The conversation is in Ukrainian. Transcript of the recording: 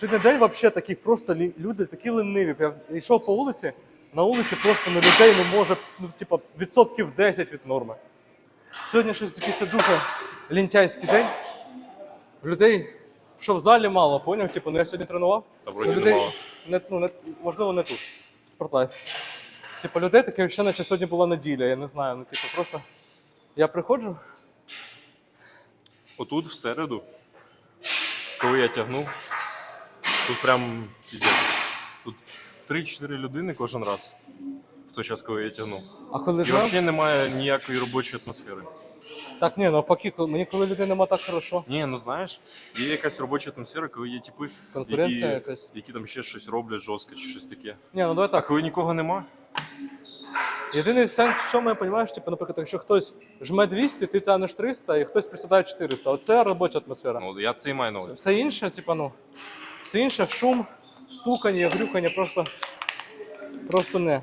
Сьогодні день взагалі такий просто люди такі лениві. Я йшов по вулиці, на вулиці просто на людей не може, ну, типа, відсотків 10 від норми. Сьогодні щось якийсь дуже лінтяйський день. Людей, що в залі мало, поняв? Типу, ну я сьогодні тренував. Та вроді людей, немало. не, ну, не, можливо, не тут. Спортлайф. Типу, людей таке ще наче сьогодні була неділя, я не знаю. Ну, типу, просто я приходжу, Отут в середу, коли я тягнув, тут прям піздець. Тут 3-4 людини кожен раз. В той час, коли я тягнув. а коли І знав, взагалі немає ніякої робочої атмосфери. так ні, навпаки, коли- мені коли людей нема так хорошо. Ні, ну знаєш, є якась робоча атмосфера, коли є типи, Конкуренція які, якась. які там ще щось роблять жорстко чи щось таке. Ні, ну давай А так. коли нікого нема, Єдиний сенс в чому я розумію, типу, наприклад, якщо хтось жме 200, ти тянеш 300, і хтось присідає 400. Оце робоча атмосфера. ну я це і маю на увазі. Все інше, типу, ну, все інше шум, стукання, грюкання просто, просто не.